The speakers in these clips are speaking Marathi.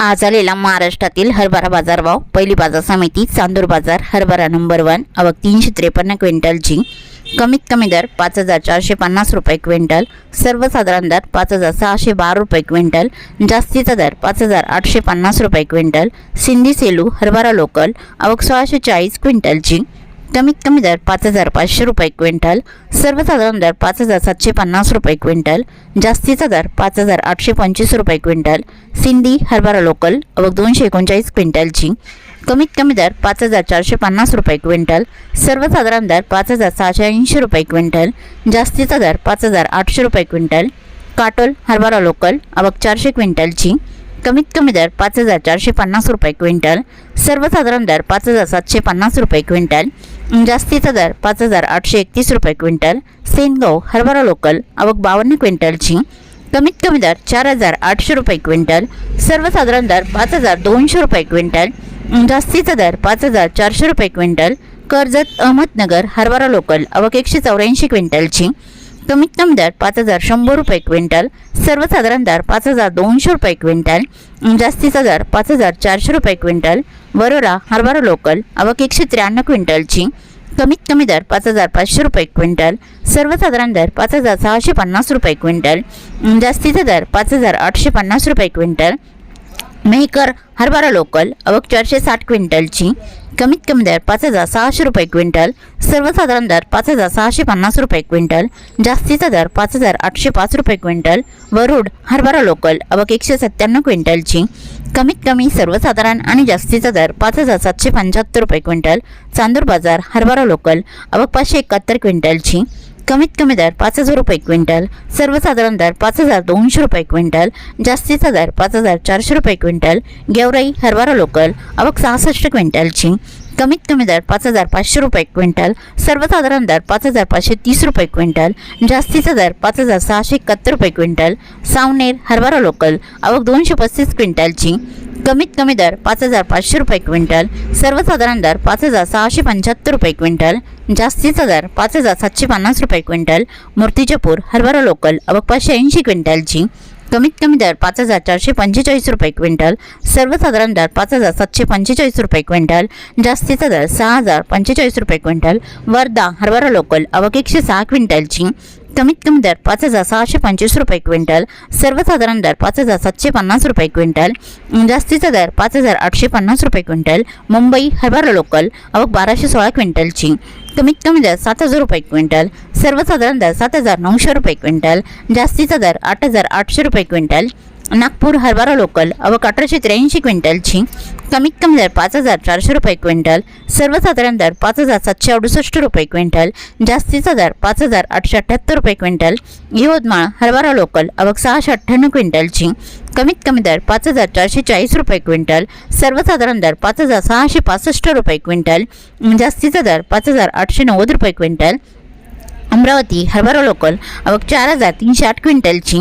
आज आलेला महाराष्ट्रातील हरभरा बाजारभाव पहिली बाजार समिती चांदूर बाजार हरभरा नंबर वन अवघ तीनशे त्रेपन्न क्विंटलची कमीत कमी दर पाच हजार चारशे पन्नास रुपये क्विंटल. सर्वसाधारण दर पाच हजार सहाशे बारा रुपये क्विंटल. जास्तीचा दर पाच हजार आठशे पन्नास रुपये क्विंटल. सिंधी सेलू हरभरा लोकल अवघ सोळाशे चाळीस क्विंटलची कमीत कमी दर पाच हजार पाचशे रुपये क्विंटल सर्वसाधारण दर पाच हजार सातशे पन्नास रुपये क्विंटल जास्तीचा दर पाच हजार आठशे पंचवीस रुपये क्विंटल सिंधी हरभरा लोकल अवघ दोनशे एकोणचाळीस क्विंटलची. कमीत कमी दर पाच हजार चारशे पन्नास रुपये क्विंटल सर्वसाधारण दर पाच हजार सहाशे ऐंशी रुपये क्विंटल जास्तीचा दर पाच हजार आठशे रुपये क्विंटल काटोल हरभरा लोकल अवघ चारशे क्विंटलची. कमीत कमी दर पाच हजार चारशे पन्नास रुपये क्विंटल सर्वसाधारण दर पाच हजार सातशे पन्नास रुपये क्विंटल जास्तीचा दर पाच हजार आठशे एकतीस रुपये क्विंटल. सेनगाव हरभरा लोकल आवक बावन्न क्विंटलची. कमीत कमी दर चार हजार आठशे रुपये क्विंटल. सर्वसाधारण दर पाच हजार दोनशे रुपये क्विंटल. जास्तीचा दर पाच हजार चारशे रुपये क्विंटल. कर्जत अहमदनगर हरभरा लोकल आवक एकशे चौऱ्याऐंशी क्विंटलची. कमीत कमी दर पाच हजार शंभर रुपये क्विंटल सर्वसाधारण दर पाच हजार दोनशे रुपये क्विंटल जास्तीचा दर पाच हजार चारशे रुपये क्विंटल वरोरा हरभरा लोकल आवक एकशे त्र्याण्णव क्विंटलची कमीत कमी दर पाच हजार पाचशे रुपये क्विंटल सर्वसाधारण दर पाच हजार सहाशे पन्नास रुपये क्विंटल जास्तीचा दर पाच हजार आठशे पन्नास रुपये क्विंटल मेहकर हरभरा लोकल अवक चारशे साठ क्विंटलची कमीत कमी दर पाच हजार सहाशे रुपये क्विंटल सर्वसाधारण दर पाच हजार सहाशे पन्नास रुपये क्विंटल जास्तीचा दर पाच हजार आठशे पाच रुपये क्विंटल वरुड हरभरा लोकल अवक एकशे सत्त्याण्णव क्विंटलची कमीत कमी सर्वसाधारण आणि जास्तीचा दर पाच हजार सातशे पंच्याहत्तर रुपये क्विंटल चांदूर बाजार हरभरा लोकल अवक पाचशे एकाहत्तर क्विंटलची कमीत कमी दर पाच हजार रुपये क्विंटल सर्वसाधारण दर पाच हजार दोनशे रुपये क्विंटल जास्तीचा दर पाच हजार चारशे रुपये क्विंटल गेवराई हरभरा लोकल अवक सहासष्ट क्विंटलची. कमीत कमी दर पाच हजार पाचशे रुपये क्विंटल सर्वसाधारण दर पाच हजार पाचशे तीस रुपये क्विंटल जास्तीचा दर पाच हजार सहाशे एकाहत्तर रुपये क्विंटल सावनेर हरभरा लोकल अवक दोनशे पस्तीस क्विंटलची. कमीत कमी दर पाच हजार पाचशे रुपये क्विंटल सर्वसाधारण दर पाच हजार सहाशे पंच्याहत्तर रुपये क्विंटल जास्तीचा दर पाच हजार सातशे पन्नास रुपये क्विंटल मूर्तिजापूर हरभरा लोकल अवक पाचशे ऐंशी क्विंटलची कमीत कमी दर पाच हजार चारशे पंचेचाळीस रुपये क्विंटल सर्वसाधारण दर पाच हजार सातशे पंचेचाळीस रुपये क्विंटल जास्तीचा दर सहा हजार पंचेचाळीस रुपये क्विंटल वर्धा हरभरा लोकल अवक एकशे सहा क्विंटलची कमीत कमी दर पाच हजार सहाशे पंचवीस रुपये क्विंटल सर्वसाधारण दर पाच हजार सातशे पन्नास रुपये क्विंटल जास्तीचा दर पाच हजार आठशे पन्नास रुपये क्विंटल मुंबई हरभरा लोकल अवघ बाराशे सोळा क्विंटलची. कमीत कमी दर सात हजार रुपये क्विंटल सर्वसाधारण दर सात हजार नऊशे रुपये क्विंटल जास्तीचा दर आठ हजार आठशे रुपये क्विंटल नागपूर हरभरा लोकल अवक अठराशे त्र्याऐंशी क्विंटलची कमीत कमी दर पाच हजार चारशे रुपये क्विंटल सर्वसाधारण दर पाच हजार सातशे अडुसष्ट रुपये क्विंटल जास्तीचा दर पाच हजार आठशे अठ्ठ्याहत्तर रुपये क्विंटल यवतमाळ हरभरा लोकल अवक सहाशे अठ्ठ्याण्णव क्विंटलची कमीत कमी दर पाच हजार चारशे चाळीस रुपये क्विंटल सर्वसाधारण दर पाच हजार सहाशे पासष्ट रुपये क्विंटल जास्तीचा दर पाच हजार आठशे नव्वद रुपये क्विंटल अमरावती हरभरा लोकल अवक चार हजार तीनशे आठ क्विंटलची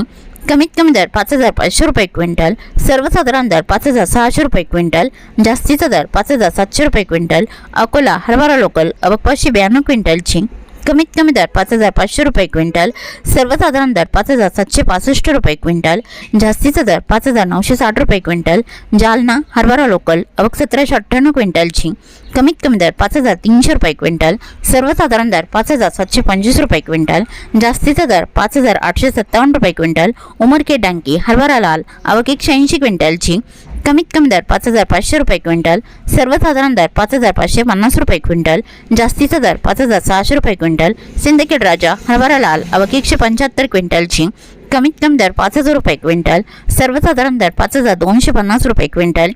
कमीत कमी दर पाच हजार पाचशे रुपये क्विंटल सर्वसाधारण दर पाच हजार सहाशे रुपये क्विंटल जास्तीचा दर पाच हजार सातशे रुपये क्विंटल अकोला हरभरा लोकल अवक ब्याण्णव ब्याण्णव क्विंटलची कमीत कमी दर पाच हजार पाचशे रुपये क्विंटल सर्वसाधारण दर पाच हजार सातशे पासष्ट रुपये क्विंटल जास्तीचा दर पाच हजार नऊशे साठ रुपये क्विंटल जालना हरभरा लोकल अवक सतराशे अठ्ठ्याण्णव क्विंटलची कमीत कमी दर पाच हजार तीनशे रुपये क्विंटल सर्वसाधारण दर पाच हजार सातशे पंचवीस रुपये क्विंटल जास्तीचा दर पाच हजार आठशे सत्तावन्न रुपये क्विंटल उमरके डांकी हरभरा लाल अवक एकशे ऐंशी क्विंटलची कमीत कमी दर पाच हजार पाचशे रुपये क्विंटल सर्वसाधारण दर पाच हजार पाचशे पन्नास रुपये क्विंटल जास्तीचा दर पाच हजार सहाशे रुपये क्विंटल सिंदखेड राजा हरभरा लाल अवक एकशे पंच्याहत्तर क्विंटलची कमीत कमी दर पाच हजार रुपये क्विंटल सर्वसाधारण दर पाच हजार दोनशे पन्नास रुपये क्विंटल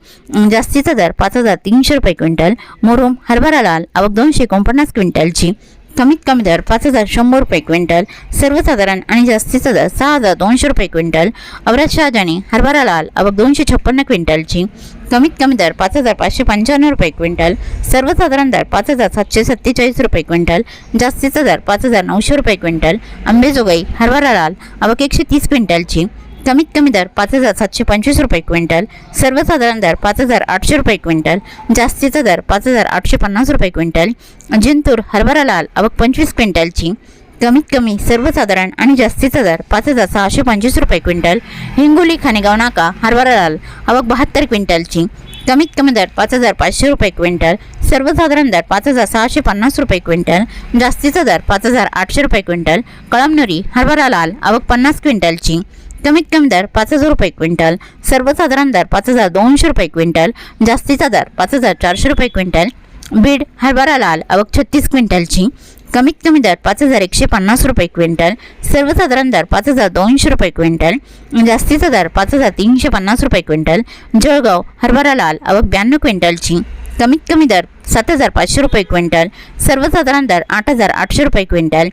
जास्तीचा दर पाच हजार तीनशे रुपये क्विंटल मुरुम हरभरा लाल अवक दोनशे एकोणपन्नास क्विंटलची कमीत कमी दर पाच हजार शंभर रुपये क्विंटल सर्वसाधारण आणि जास्तीचा दर सहा हजार दोनशे रुपये क्विंटल अवराज शहाजाने हरभरा लाल आवक दोनशे छप्पन्न क्विंटलची. कमीत कमी दर पाच हजार पाचशे पंच्याण्णव रुपये क्विंटल सर्वसाधारण दर पाच हजार सातशे सत्तेचाळीस रुपये क्विंटल जास्तीचा दर पाच हजार नऊशे रुपये क्विंटल आंबेजोगाई हरभरा लाल आवक एकशे तीस क्विंटलची. कमीत कमी दर पाच हजार सातशे पंचवीस रुपये क्विंटल सर्वसाधारण दर पाच हजार आठशे रुपये क्विंटल जास्तीचा दर पाच हजार आठशे पन्नास रुपये क्विंटल जिंतूर हरभरा लाल आवक पंचवीस क्विंटलची कमीत कमी सर्वसाधारण आणि जास्तीचा दर पाच हजार सहाशे पंचवीस रुपये क्विंटल हिंगोली खानेगाव नाका हरभरा लाल आवक बहात्तर क्विंटलची कमीत कमी दर पाच हजार पाचशे रुपये क्विंटल सर्वसाधारण दर पाच हजार सहाशे पन्नास रुपये क्विंटल जास्तीचा दर पाच हजार आठशे रुपये क्विंटल कळमनुरी हरभरा लाल आवक पन्नास क्विंटलची कमीत कमी दर पाच हजार रुपये क्विंटल सर्वसाधारण दर पाच हजार दोनशे रुपये क्विंटल जास्तीचा दर पाच हजार चारशे रुपये क्विंटल बीड हरभरा लाल आवक छत्तीस क्विंटलची कमीत कमी दर पाच हजार एकशे पन्नास रुपये क्विंटल सर्वसाधारण दर पाच हजार दोनशे रुपये क्विंटल जास्तीचा दर पाच हजार तीनशे पन्नास रुपये क्विंटल जळगाव हरभरा लाल आवक ब्याण्णव क्विंटलची कमीत कमी दर सात हजार पाचशे रुपये क्विंटल सर्वसाधारण दर आठ हजार आठशे रुपये क्विंटल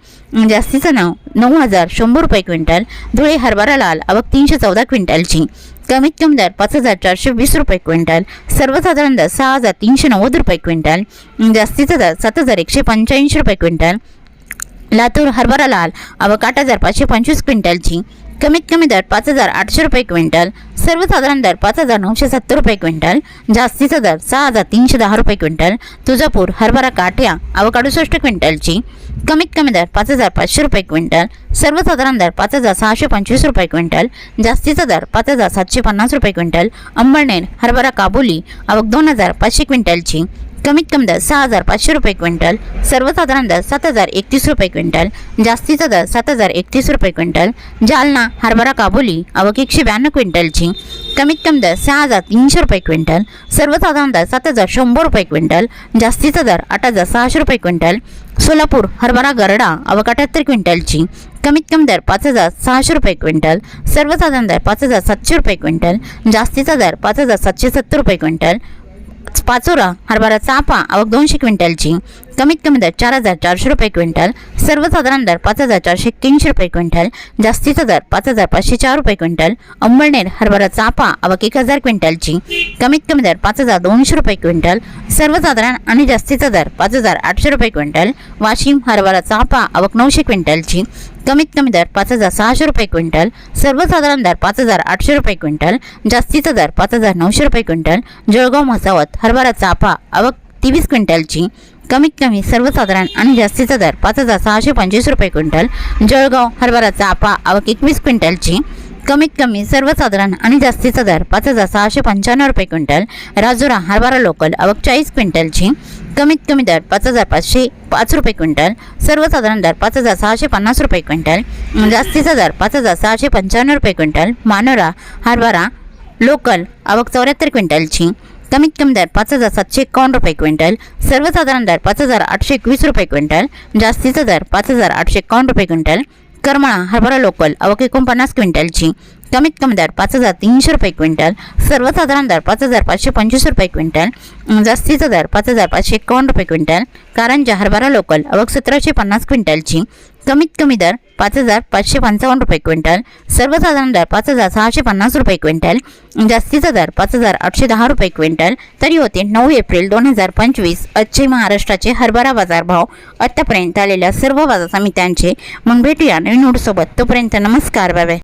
जास्तीचं नाव नऊ हजार शंभर रुपये क्विंटल धुळे हरभरा लाल आवक तीनशे चौदा क्विंटलची. कमीत कमी दर पाच हजार चारशे वीस रुपये क्विंटल सर्वसाधारण दर सहा हजार तीनशे नव्वद रुपये क्विंटल जास्तीचा दर सात हजार एकशे पंच्याऐंशी रुपये क्विंटल. लातूर हरभरा लाल आवक आठ हजार पाचशे पंचवीस क्विंटलची. कमीत कमी दर पाच हजार आठशे रुपये क्विंटल सर्वसाधारण दर पाच हजार नऊशे सत्तर रुपये क्विंटल जास्तीचा दर सहा हजार तीनशे दहा रुपये क्विंटल तुळजापूर हरभरा काठ्या अवकाडुसष्ट क्विंटलची कमीत कमी दर पाच हजार पाचशे रुपये क्विंटल सर्वसाधारण दर पाच हजार सहाशे पंचवीस रुपये क्विंटल जास्तीचा दर पाच हजार सातशे पन्नास रुपये क्विंटल अंबळनेर हरभरा काबुली आवक दोन हजार पाचशे क्विंटलची कमीत कमी दर सहा हजार पाचशे रुपये क्विंटल सर्वसाधारण दर सात हजार एकतीस रुपये क्विंटल जास्तीचा दर सात हजार एकतीस रुपये क्विंटल जालना हरभरा काबुली आवक एकशे ब्याण्णव क्विंटलची कमीत कमी दर सहा हजार तीनशे रुपये क्विंटल सर्वसाधारण दर सात हजार शंभर रुपये क्विंटल जास्तीचा दर आठ हजार सहाशे रुपये क्विंटल सोलापूर हरभरा गरडा आवक अठ्याहत्तर क्विंटलची कमीत कमी दर पाच हजार सहाशे रुपये क्विंटल सर्वसाधारण दर पाच हजार सातशे रुपये क्विंटल जास्तीचा दर पाच हजार सातशे सत्तर रुपये क्विंटल पाचोरा हरभरा चाफा आवक दोनशे क्विंटलची. कमीत कमी दर चार हजार चारशे रुपये क्विंटल सर्वसाधारण दर पाच हजार चारशे तीनशे रुपये क्विंटल जास्तीचा दर पाच हजार पाचशे चार रुपये क्विंटल अंबळनेर हरभरा चापा आवक एक हजार क्विंटलची कमीत कमी दर पाच हजार दोनशे रुपये क्विंटल सर्वसाधारण आणि जास्तीचा दर पाच हजार आठशे रुपये क्विंटल वाशिम हरभरा चापा आवक नऊशे क्विंटलची कमीत कमी दर पाच हजार सहाशे रुपये क्विंटल सर्वसाधारण दर पाच हजार आठशे रुपये क्विंटल जास्तीचा दर पाच हजार नऊशे रुपये क्विंटल जळगाव मसावत हरभरा चापा आवक तेवीस क्विंटलची कमीत कमी सर्वसाधारण आणि जास्तीचा दर पाच हजार सहाशे पंचवीस रुपये क्विंटल. जळगाव हरभरा आपा आवक एकवीस क्विंटलची. कमीत कमी सर्वसाधारण आणि जास्तीचा दर पाच हजार सहाशे पंच्याण्णव रुपये क्विंटल. राजुरा हरभरा लोकल आवक चाळीस क्विंटलची. कमीत कमी दर पाच हजार पाचशे पाच रुपये क्विंटल. सर्वसाधारण दर पाच हजार सहाशे पन्नास रुपये क्विंटल. जास्तीचा दर पाच हजार सहाशे पंच्याण्णव रुपये क्विंटल. मानोरा हरभरा लोकल आवक चौऱ्याहत्तर क्विंटलची. कमीत कमी दर पाच हजार सातशे एकावन्न रुपये क्विंटल सर्वसाधारण दर पाच हजार आठशे एकवीस रुपये क्विंटल जास्तीचा दर पाच हजार आठशे एकावन्न रुपये क्विंटल करमळा हरभरा लोकल अवक एकोणपन्नास क्विंटलची कमीत कमी दर पाच हजार तीनशे रुपये क्विंटल सर्वसाधारण दर पाच हजार पाचशे पंचवीस रुपये क्विंटल जास्तीचा दर पाच हजार पाचशे एकावन्न रुपये क्विंटल कारंजा हरभरा लोकल अवक सतराशे पन्नास क्विंटलची कमीत कमी दर पाच हजार पाचशे पंचावन्न रुपये क्विंटल सर्वसाधारण दर पाच हजार सहाशे पन्नास रुपये क्विंटल जास्तीचा दर पाच हजार आठशे दहा रुपये क्विंटल. तरी होते नऊ एप्रिल दोन हजार पंचवीस आजचे महाराष्ट्राचे हरभरा बाजार भाव आलेल्या सर्व बाजार समित्यांचे मग भेटूया नवीन नोटसोबत तोपर्यंत नमस्कार बाबा